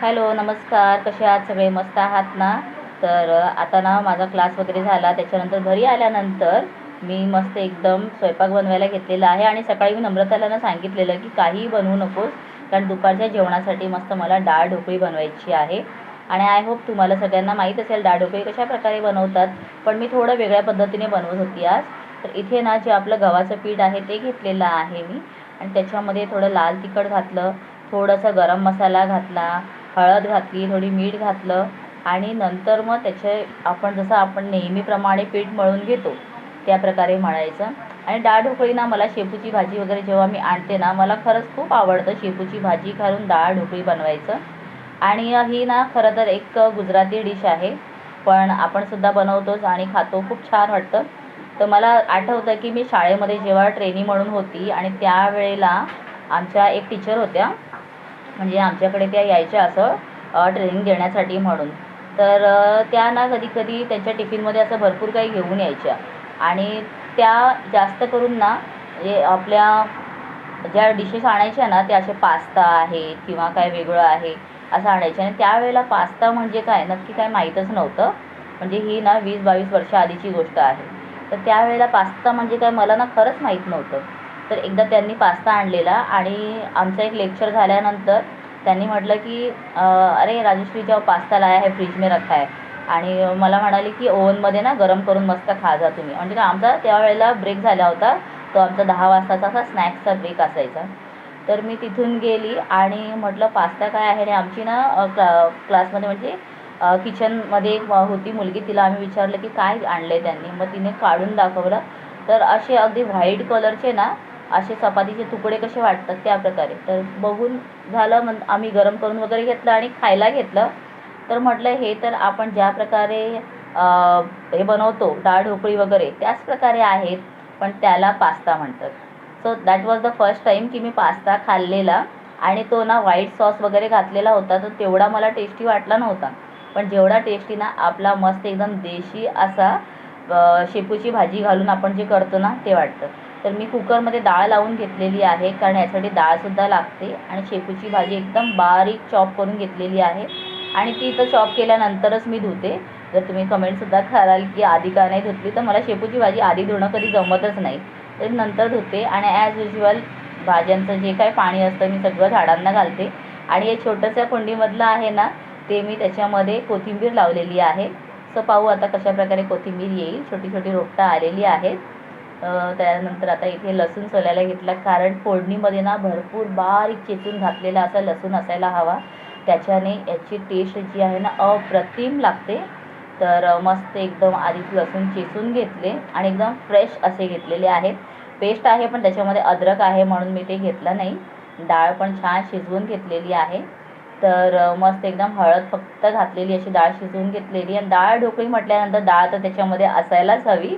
Hello नमस्कार. कसे आहात? सगळे मस्त आहात ना? तर आता ना माझा क्लास वगैरे झाला. त्याच्यानंतर घरी आल्यानंतर मी मस्त एकदम स्वयंपाक बनवायला घेतलेला आहे आणि सकाळी मी नम्रताला ना सांगितलेलं की काहीही बनवू नकोस कारण दुपारच्या जेवणासाठी मस्त मला डाळ ढोकळी बनवायची आहे. आणि आय होप तुम्हाला सगळ्यांना माहीत असेल डाळ ढोकळी कशा प्रकारे बनवतात. पण मी थोडं वेगळ्या पद्धतीने बनवत होती आज. तर इथे ना जे आपलं गव्हाचं पीठ आहे ते घेतलेलं आहे मी. आणि त्याच्यामध्ये थोडं लाल तिखट घातलं थोडंसं गरम मसाला घातला हळद घातली थोडी मीठ घातलं आणि नंतर मग त्याचे आपण जसं आपण नेहमीप्रमाणे पीठ मळून घेतो त्या प्रकारे मळायचं. आणि डाळ ढोकळी ना मला शेपूची भाजी वगैरे जेव्हा मी आणते ना मला खरंच खूप आवडतं शेपूची भाजी घालून डाळ ढोकळी बनवायचं. आणि ही ना खरं तर एक गुजराती डिश आहे पण आपण सुद्धा बनवतोच आणि खातो खूप छान वाटतं. तर मला आठवतं की मी शाळेमध्ये जेव्हा ट्रेनी म्हणून होती आणि त्यावेळेला आमच्या एक टीचर होत्या म्हणजे आमच्याकडे त्या यायच्या असं ट्रेनिंग देण्यासाठी म्हणून. तर त्या ना कधी कधी त्यांच्या टिफिनमध्ये असं भरपूर काही घेऊन यायच्या. आणि त्या जास्त करून ना म्हणजे आपल्या ज्या डिशेस आणायच्या ना त्या असे पास्ता आहे किंवा काय वेगळं आहे असं आणायच्या आणि त्यावेळेला पास्ता म्हणजे काय? नक्की काय माहीतच नव्हतं. म्हणजे ही ना वीस बावीस वर्ष आधीची गोष्ट आहे. तर त्यावेळेला पास्ता म्हणजे काय? मला ना खरंच माहीत नव्हतं. तर एकदा त्यांनी पास्ता आणलेला आणि आमचं एक लेक्चर झाल्यानंतर त्यांनी म्हटलं की अरे राजश्री जाओ पास्ता लाया है फ्रीज में रखा है. आणि मला म्हणाले की ओव्हनमध्ये ना गरम करून मस्त खा जा तुम्ही. म्हणजे ना आमचा त्यावेळेला ब्रेक झाला होता. तो आमचा दहा वाजताचा असा स्नॅक्सचा ब्रेक असायचा. तर मी तिथून गेली आणि म्हटलं पास्ता काय आहे? आणि आमची ना क्ला क्लासमध्ये म्हणजे किचनमध्ये एक होती मुलगी. तिला आम्ही विचारलं की काय आणलं आहे त्यांनी? मग तिने काढून दाखवलं. तर असे अगदी व्हाईट कलरचे ना असे चपातीचे तुकडे कसे वाटतात त्या प्रकारे तर बघून झालं मग आम्ही गरम करून वगैरे घेतलं आणि खायला घेतलं. तर म्हटलं हे तर आपण ज्या प्रकारे हे बनवतो डाळ ढोकळी वगैरे त्याच प्रकारे आहेत पण त्याला पास्ता म्हणतात. So that was the first time की मी पास्ता खाल्लेला आणि तो ना व्हाईट सॉस वगैरे घातलेला होता तर तेवढा मला टेस्टी वाटला नव्हता. पण जेवढा टेस्टी ना आपला मस्त एकदम देशी असा शेपूची भाजी घालून आपण जे करतो ना ते वाटतं. तर मी कुकरमध्ये डाळ लावून घेतलेली आहे कारण यासाठी डाळसुद्धा लागते. आणि शेपूची भाजी एकदम बारीक चॉप करून घेतलेली आहे. आणि ती तर चॉप केल्यानंतरच मी धुते. जर तुम्ही कमेंटसुद्धा कराल की आधी का नाही धुतली तर मला शेपूची भाजी आधी धुणं कधी जमतच नाही. तर नंतर धुते आणि ॲज युजल भाज्यांचं जे काही पाणी असतं मी सगळं झाडांना घालते. आणि हे छोटंसं कुंडीमधलं आहे ना ते मी त्याच्यामध्ये कोथिंबीर लावलेली आहे. सो पाहू आता कशाप्रकारे कोथिंबीर येईल. छोटी छोटी रोपटं आलेली आहेत. त्यानंतर आता इथे लसूण सोलायला घेतला कारण फोडणीमध्ये ना भरपूर बारीक चेचून घातलेला असा लसूण असायला हवा. त्याच्याने याची टेस्ट जी आहे ना अप्रतिम लागते. तर मस्त एकदम आधीच लसूण चेचून घेतले आणि एकदम फ्रेश असे घेतलेले आहेत. पेस्ट आहे पण त्याच्यामध्ये अद्रक आहे म्हणून मी ते घेतलं नाही. डाळ पण छान शिजवून घेतलेली आहे. तर मस्त एकदम हळद फक्त घातलेली अशी डाळ शिजवून घेतलेली. आणि डाळ ढोकळी म्हटल्यानंतर डाळ तर त्याच्यामध्ये असायलाच हवी.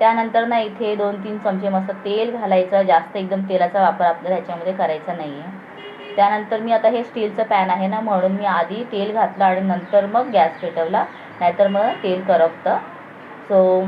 त्यानंतर ना इथे दोन तीन चमचे मस्त तेल घालायचं जास्त एकदम तेलाचा वापर आपल्याला ह्याच्यामध्ये करायचा नाही आहे त्यानंतर मी आता हे स्टीलचं पॅन आहे ना म्हणून मी आधी तेल घातलं आणि नंतर मग गॅस पेटवला नाहीतर मग तेल करपतं. सो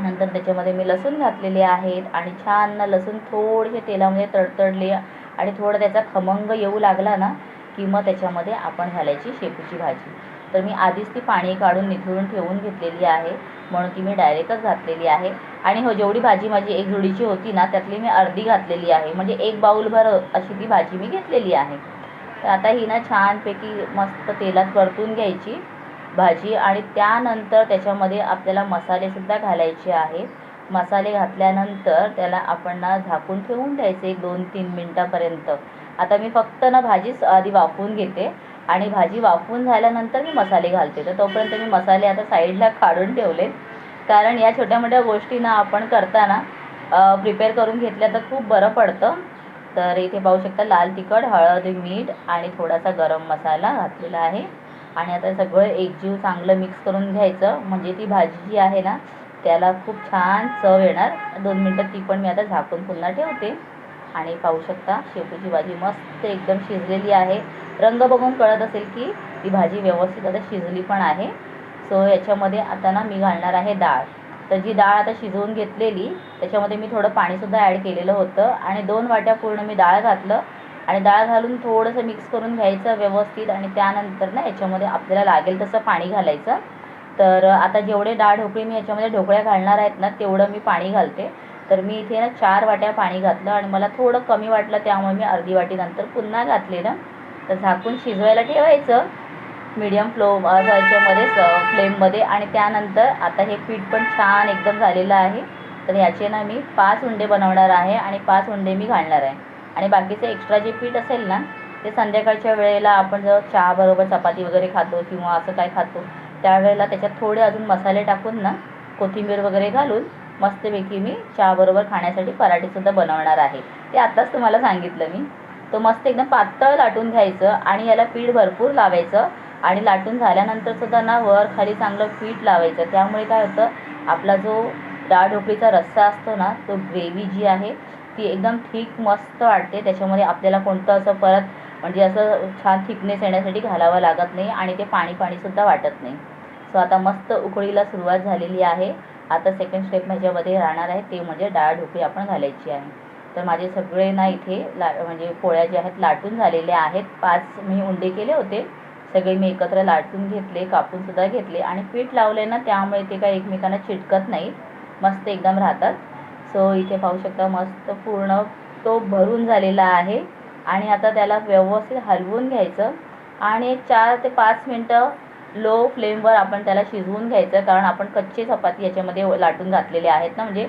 नंतर त्याच्यामध्ये मी लसूण घातलेले आहेत आणि छान ना लसूण थोडेसे तेलामध्ये तडतडले आणि थोडं त्याचा खमंग येऊ लागला ना की मग त्याच्यामध्ये आपण घालायची शेपूची भाजी. तर मी आधीच ती पाणी काढून निथळून ठेवून घेतलेली आहे. म्हणून ती मी डायरेक्टच घातलेली आहे. आणि हो जेवढी भाजी माझी एक जुडीची होती ना त्यातली मी अर्धी घातलेली आहे. म्हणजे एक बाऊलभर अशी ती भाजी मी घेतलेली आहे. तर आता ही ना छानपैकी मस्त तेलात परतून घ्यायची भाजी आणि त्यानंतर त्याच्यामध्ये आपल्याला मसालेसुद्धा घालायचे आहे. मसाले घातल्यानंतर त्याला आपण ना झाकून ठेवून द्यायचे एक दोन तीन मिनटापर्यंत. आता मी फक्त ना भाजीच आधी वाफवून घेते. आणि भाजी वाफवून झाल्यानंतर मी मसाले घालते. तर तोपर्यंत मी मसाले आता साईडला काढून ठेवले कारण या छोट्या मोठ्या गोष्टींना आपण करताना प्रिपेअर करून घेतल्या तर खूप बरं पडतं. तर इथे पाहू शकता लाल तिखट हळद मीठ आणि थोडासा गरम मसाला घातलेला आहे. आणि आता सगळं एकजीव चांगलं मिक्स करून घ्यायचं. म्हणजे ती भाजी जी आहे ना त्याला खूप छान चव येणार. दोन मिनटं ती पण मी आता झाकून पुन्हा ठेवते. आणि पाहू शकता. शेपूची भाजी मस्त एकदम शिजलेली आहे. रंग बघून कळत असेल की ती भाजी व्यवस्थित आता शिजली पण आहे. सो याच्यामध्ये आता ना मी घालणार आहे डाळ. तर जी डाळ आता शिजवून घेतलेली त्याच्यामध्ये मी थोडं पाणीसुद्धा ॲड केलेलं होतं आणि दोन वाट्या पूर्ण मी डाळ घातलं. आणि डाळ घालून थोडंसं मिक्स करून घ्यायचं व्यवस्थित आणि त्यानंतर ना याच्यामध्ये आपल्याला लागेल तसं पाणी घालायचं. तर आता जेवढे डाळ ढोकळी मी याच्यामध्ये ढोकळ्या घालणार आहेत ना तेवढं मी पाणी घालते. तर मी इथे ना चार वाट्या पाणी घातलं आणि मला थोडं कमी वाटलं त्यामुळे मी अर्धी वाटी नंतर पुन्हा घातलेलं तर झाकून शिजवायला ठेवायचं. मीडियम फ्लो ह्याच्यामध्ये फ्लेममध्ये आणि त्यानंतर आता हे पीठ पण छान एकदम झालेलं आहे. तर ह्याचे ना मी पाच उंडे बनवणार आहे आणि पाच उंडे मी घालणार आहे. आणि बाकीचे एक्स्ट्रा जे पीठ असेल ना ते संध्याकाळच्या वेळेला आपण जर चहाबरोबर चपाती वगैरे खातो किंवा असं काय खातो त्यावेळेला त्याच्यात थोडे अजून मसाले टाकून ना कोथिंबीर वगैरे घालून मस्तपैकी मी चहाबरोबर खाण्यासाठी पराठेसुद्धा बनवणार आहे. ते आत्ताच तुम्हाला सांगितलं मी. तो मस्त एकदम पातळ लाटून घ्यायचं आणि याला पीठ भरपूर लावायचं आणि लाटून झाल्यानंतरसुद्धा ना वर खाली चांगलं पीठ लावायचं. त्यामुळे काय होतं आपला जो डाळ ढोकळीचा रस्सा असतो ना तो ग्रेव्ही जी आहे ती एकदम ठीक मस्त वाटते. त्याच्यामध्ये आपल्याला कोणतं असं परत म्हणजे असं छान थिकनेस येण्यासाठी घालावं लागत नाही आणि ते पाणी पाणीसुद्धा वाटत नाही. सो आता मस्त उकळीला सुरुवात झालेली आहे. आता सेकंड स्टेप माझ्यामध्ये राहणार आहे ते म्हणजे डाळ ढोकळी आपण घालायची आहे. तर माझे सगळे ना इथे ला म्हणजे पोळ्या ज्या आहेत लाटून झालेल्या आहेत. पाच मी उंडे केले होते. सगळे मी एकत्र लाटून घेतले कापूनसुद्धा घेतले आणि पीठ लावले ना त्यामुळे ते काय एकमेकांना चिटकत नाही मस्त एकदम राहतात. सो इथे पाहू शकता मस्त पूर्ण तो भरून झालेला आहे. आणि आता त्याला व्यवस्थित हलवून घ्यायचं. आणि एक चार ते पाच मिनटं लो फ्लेमवर आपण त्याला शिजवून घ्यायचं कारण आपण कच्चे चपाती याच्यामध्ये लाटून घातलेले आहेत ना म्हणजे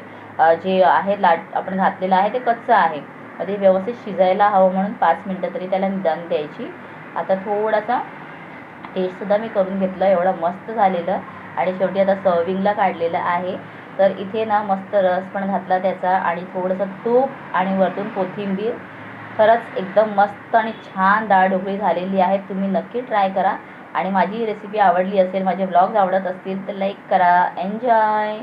जे आहे लाट आपण घातलेलं आहे ते कच्चं आहे. ते व्यवस्थित शिजायला हवं म्हणून पाच मिनटं तरी त्याला निदान द्यायची. आता थोडासा टेस्टसुद्धा मी करून घेतलं एवढं मस्त झालेलं. आणि शेवटी आता सर्विंगला काढलेलं आहे. तर इथे ना मस्त रस पण घातला त्याचा आणि थोडंसं तूप आणि वरतून कोथिंबीर. खरंच एकदम मस्त आणि छान डाळ ढोकळी झालेली आहे. तुम्ही नक्की ट्राय करा. आणि माझी रेसिपी आवडली असेल माझे ब्लॉग्स आवडत असतील तर लाईक करा. एन्जॉय